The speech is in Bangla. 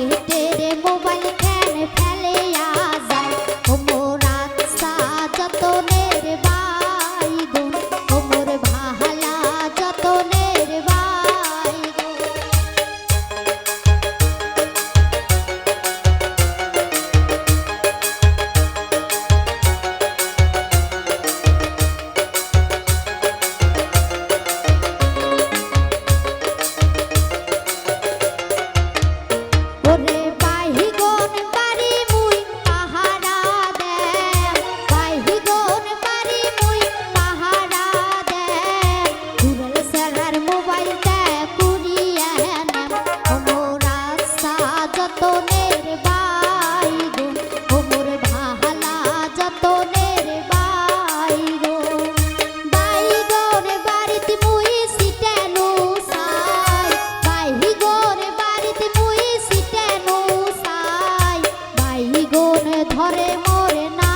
পকেটের মোবাইল ধরে মোরে না